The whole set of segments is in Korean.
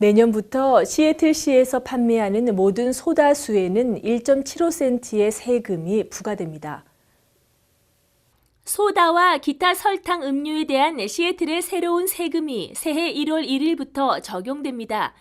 내년부터 시애틀시에서 판매하는 모든 소다수에는 1.75센트의 세금이 부과됩니다. 소다와 기타 설탕 음료에 대한 시애틀의 새로운 세금이 새해 1월 1일부터 적용됩니다.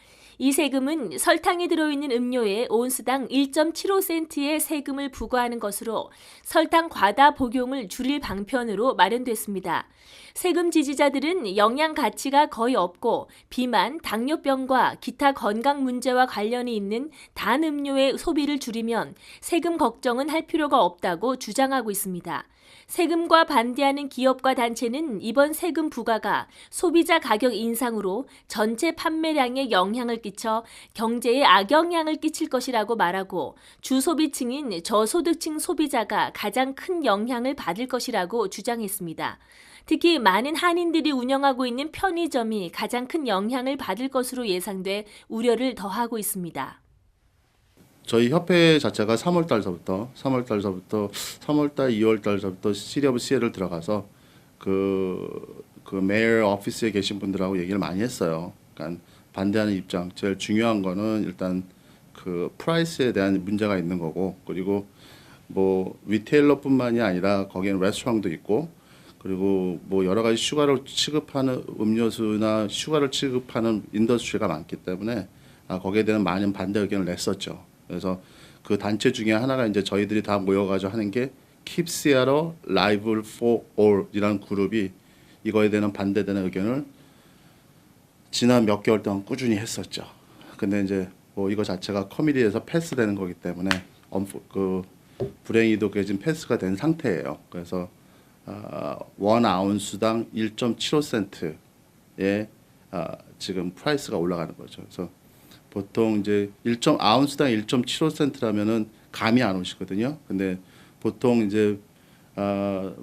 이 세금은 설탕이 들어있는 음료에 온스당 1.75센트의 세금을 부과하는 것으로 설탕 과다 복용을 줄일 방편으로 마련됐습니다. 세금 지지자들은 영양 가치가 거의 없고 비만, 당뇨병과 기타 건강 문제와 관련이 있는 단 음료의 소비를 줄이면 세금 걱정은 할 필요가 없다고 주장하고 있습니다. 세금과 반대하는 기업과 단체는 이번 세금 부과가 소비자 가격 인상으로 전체 판매량에 영향을 끼쳐 경제에 악영향을 끼칠 것이라고 말하고 주소비층인 저소득층 소비자가 가장 큰 영향을 받을 것이라고 주장했습니다. 특히 많은 한인들이 운영하고 있는 편의점이 가장 큰 영향을 받을 것으로 예상돼 우려를 더하고 있습니다. 저희 협회 자체가 3월 달서부터 3월 달서부터 3월 달 2월 달서부터 시리 오브 시에를 들어가서 그, 그 메이어 오피스에 계신 분들하고 얘기를 많이 했어요. 그러니까 반대하는 입장. 제일 중요한 거는 일단 그 프라이스에 대한 문제가 있는 거고 그리고 뭐 리테일러뿐만이 아니라 거기에는 레스토랑도 있고 그리고 뭐 여러 가지 슈가를 취급하는 음료수나 슈가를 취급하는 인더스트리가 많기 때문에 아, 거기에 대한 많은 반대 의견을 냈었죠. 그래서 그 단체 중에 하나가 이제 저희들이 다 모여가지고 하는 게 Keep Seattle Live for All이라는 그룹이 이거에 대한 반대되는 의견을 지난 몇 개월 동안 꾸준히 했었죠. 근데 이제 뭐 이거 자체가 커미디에서 패스되는 거기 때문에 엄- 그 불행히도 그게 지금 패스가 된 상태예요. 그래서 아, 원 아운스당 1.75센트의 아, 지금 프라이스가 올라가는 거죠. 그래서 보통 이제 1. 아운스당 1.75센트라면은 감이 안 오시거든요. 근데 보통 이제 아,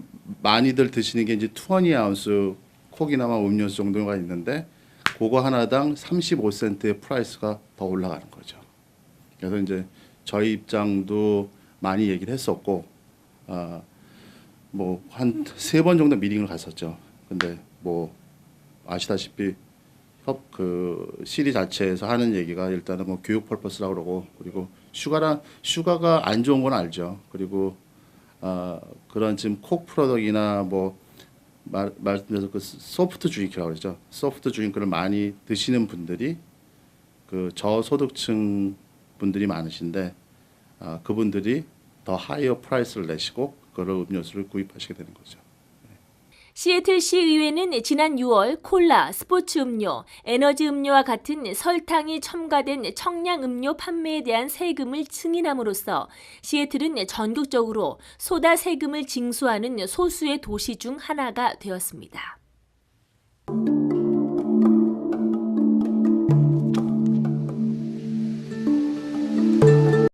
많이들 드시는 게 이제 20 아운스 콕이나마 음료수 정도가 있는데 그거 하나당 35센트의 프라이스가 더 올라가는 거죠. 그래서 이제 저희 입장도 많이 얘기를 했었고 아, 뭐한 세 번 정도 미팅을 갔었죠. 근데 뭐 아시다시피 협 그 시리 자체에서 하는 얘기가 일단은 뭐 교육 펄퍼스라고 그러고 그리고 슈가랑 슈가가 안 좋은 건 알죠. 그리고 아 그런 지금 콕 프로덕이나 뭐 말, 말씀드려서 그 소프트 드링크라고 그러죠. 소프트 드링크를 많이 드시는 분들이 그 저소득층 분들이 많으신데 아, 그분들이 더 하이어 프라이스를 내시고 그런 음료수를 구입하시게 되는 거죠. 시애틀 시 의회는 지난 6월 콜라, 스포츠 음료, 에너지 음료와 같은 설탕이 첨가된 청량 음료 판매에 대한 세금을 승인함으로써 시애틀은 전국적으로 소다 세금을 징수하는 소수의 도시 중 하나가 되었습니다.